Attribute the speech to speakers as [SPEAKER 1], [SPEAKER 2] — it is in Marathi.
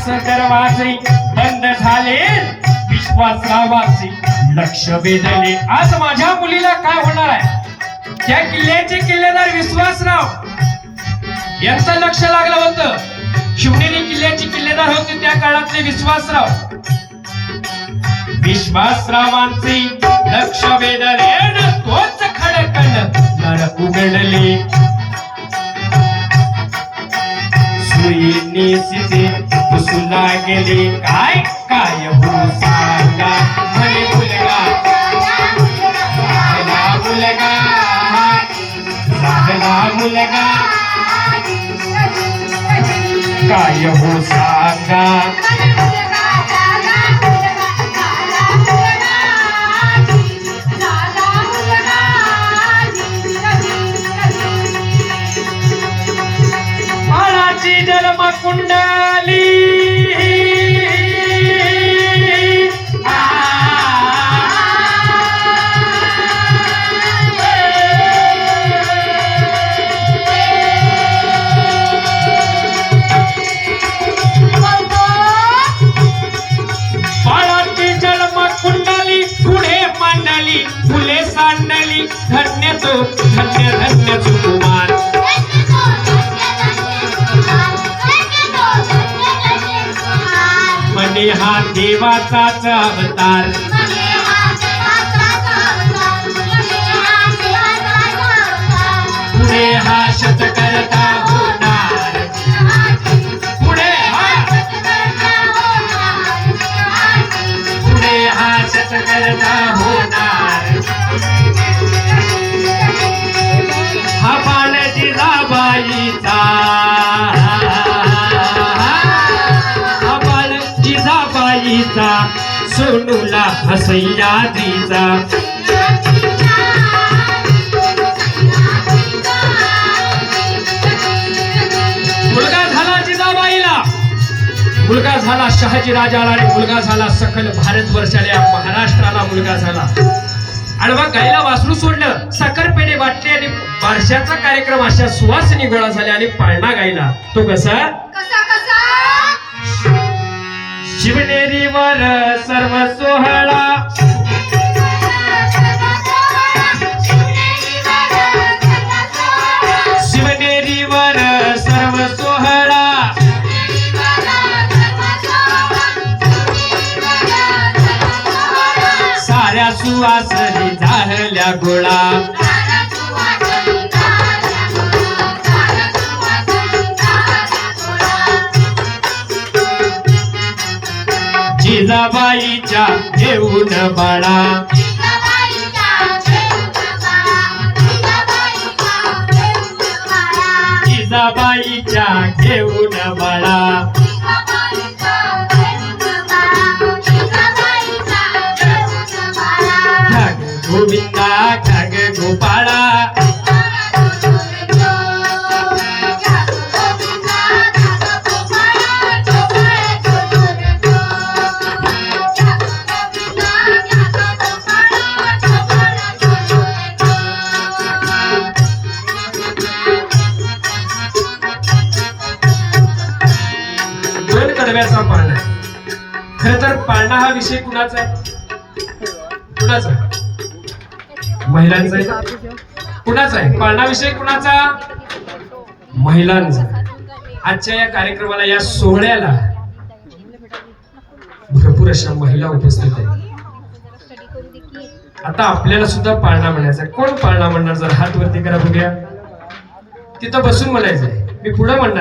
[SPEAKER 1] विश्वास दरवाजे बंद झाले विश्वासरावाचे लक्ष वेधले. आज माझ्या मुलीला काय होणार आहे? त्या किल्ल्याचे किल्लेदार विश्वासराव. यांचं लक्ष लागलं होतं. शिवनेरी किल्ल्याचे किल्लेदार होते त्या काळातले विश्वासराव. विश्वासरावांचे लक्ष वेधले. लागली. काय हो काय भूसाला म्हणे मुलगा. लागला मुलगा. लागला मुलगा. काय हो सांगा? बाळाची तो धन्य धन्य सुकुमार. म्हणे हा देवाचाच अवतार. पुढे हा शतकर्ता होणार. पुढे हा पुढे हा शतकर्ता होणार. सोनूला हसैयाजीचा मुलगा झाला जिजाबाईला। मुलगा झाला शहाजी राजाला आणि मुलगा झाला सकल भारतवर्षाला या महाराष्ट्राला मुलगा झाला. आणि गायला गाईला वासरू सोडलं साखरपेढे वाटले आणि बारशाचा कार्यक्रम अशा सुवासिनी गोळा झाल्या आणि पाळणा गायला तो कसा? शिवनेरीवर सर्व सोहळा शिवनेरीवर सर्व सोहळा साऱ्या सुवासनी झाल्या गोळा. जिजाबाईच्या घेऊन बाळा. जिजाबाईच्या घेऊन बाळा. दोन पाळणा आहे. खर तर पाळणा हा विषय कुणाचा आहे? कुणाचा आहे? महिलांचा आहे कुणाचा आहे? पाळणा विषय कुणाचा? महिलांचा आजच्या या कार्यक्रमाला या सोहळ्याला भरपूर अशा महिला उपस्थित आहेत. आता आपल्याला सुद्धा पाळणा म्हणायचा कोण पाळणा म्हणणार? जर हात वरती करा बघूया. तिथं बसून म्हणायचंय. मी पुढे म्हणणार